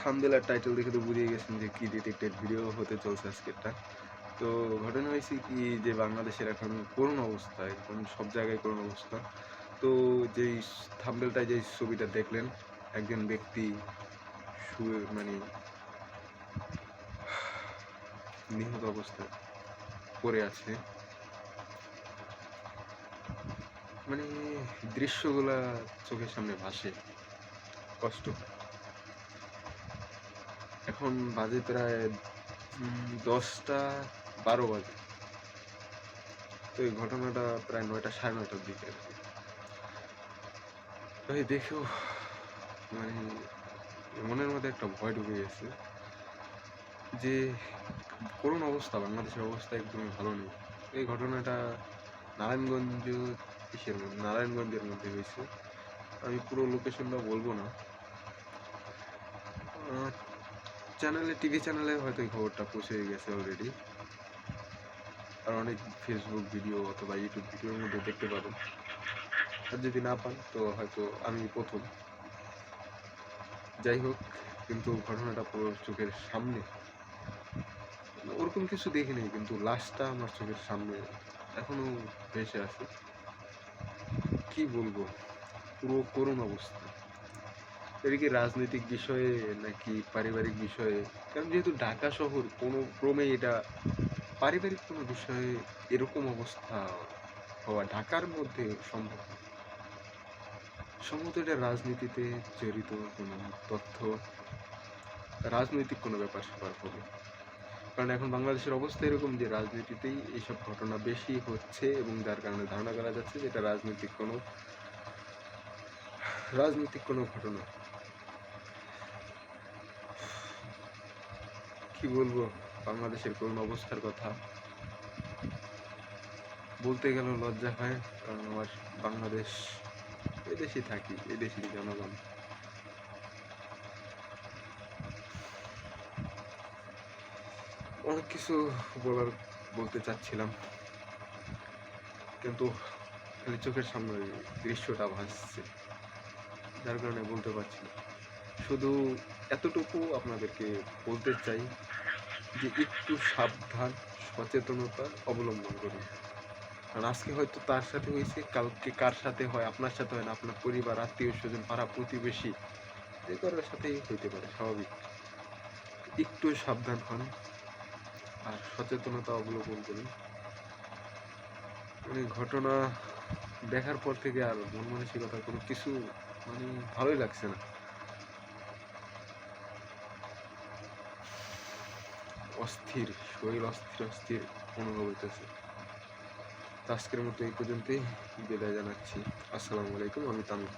থামবেল আর title দেখে তো বুঝিয়ে গেছেন যে কি ডিটেক্টেড ভিডিও হতে চলছে আজকেরটা। তো ঘটনা হয়েছে কি যে বাংলাদেশের এখন করুণ অবস্থা, এখন সব জায়গায় করুণ অবস্থা। তো যেই থামবেলটায় যেই ছবিটা দেখলেন, একজন ব্যক্তি শুয়ে মানে নিহত অবস্থায় পড়ে আছে। মানে দৃশ্যগুলা চোখের সামনে ভাসে। কষ্ট। এখন বাজে প্রায় দশটা বারো বাজে। তো এই ঘটনাটা প্রায় নয়টা, সাড়ে নয়টার দিকে। তো এই দেখেও মানে মনের মধ্যে একটা ভয় ঢুকে গেছে যে করুণ অবস্থা, বাংলাদেশের অবস্থা একদমই ভালো নেই। এই ঘটনাটা নারায়ণগঞ্জ কিসের মধ্যে, নারায়ণগঞ্জের মধ্যে হয়েছে। আমি পুরো লোকেশনটা বলব না। চ্যানেলে, টিভি চ্যানেলে হয়তো এই খবরটা পৌঁছে গেছে অলরেডি আর অনেক ফেসবুক ভিডিও অথবা ইউটিউব ভিডিওর মধ্যে দেখতে পাবেন। আর যদি না পান, তো হয়তো আমি প্রথম। যাই হোক, কিন্তু ঘটনাটা পুরো চোখের সামনে। ওরকম কিছু দেখিনি কিন্তু লাশটা আমার চোখের সামনে এখনও ভেসে আছে কি বলব? পুরো করুণ অবস্থা। এটা কি রাজনৈতিক বিষয়ে নাকি পারিবারিক বিষয়ে? কারণ যেহেতু ঢাকা শহর, কোনো ক্রমে এটা পারিবারিক কোনো বিষয়ে এরকম অবস্থা হওয়া ঢাকার মধ্যে সম্ভব। সম্ভবত এটা রাজনীতিতে জড়িত কোনো তথ্য, রাজনৈতিক কোনো ব্যাপার স্যাপার হবে। কারণ এখন বাংলাদেশের অবস্থা এরকম যে রাজনীতিতেই এইসব ঘটনা বেশি হচ্ছে এবং যার কারণে ধারণা করা যাচ্ছে যে এটা রাজনৈতিক কোনো রাজনৈতিক কোনো ঘটনা। কি বলব? বাংলাদেশের করুণ অবস্থার কথা। বলতে গেলেও লজ্জা হয়, কারণ আমার বাংলাদেশ এদেশেই থাকি এদেশেরই জনগণ। অনেক কিছু বলার, বলতে চাচ্ছিলাম। কিন্তু খালি চোখের সামনে দৃশ্যটা ভাসছে। যার কারণে বলতে পারছি না। শুধু এতটুকু আপনাদেরকে বলতে চাই যে একটু সাবধান, সচেতনতা অবলম্বন করুন। কারণ আজকে হয়তো তার সাথে হয়েছে, কালকে কার সাথে হয়, আপনার সাথে হয় না, আপনার পরিবার, আত্মীয় স্বজন, পাড়া প্রতিবেশী, যে কারোর সাথেই হইতে পারে, স্বাভাবিক। একটু সাবধান হন আর সচেতনতা অবলম্বন করুন। মানে ঘটনা দেখার পর থেকে আর মন মানসিকতা কোনো কিছু মানে ভালোই লাগছে না। অস্থির, শরীর অস্থির অস্থির অনুভব হইতেছে। তো আজকের মতো এই পর্যন্তই। বিদায় জানাচ্ছি। আসসালামু আলাইকুম, আমি তামিম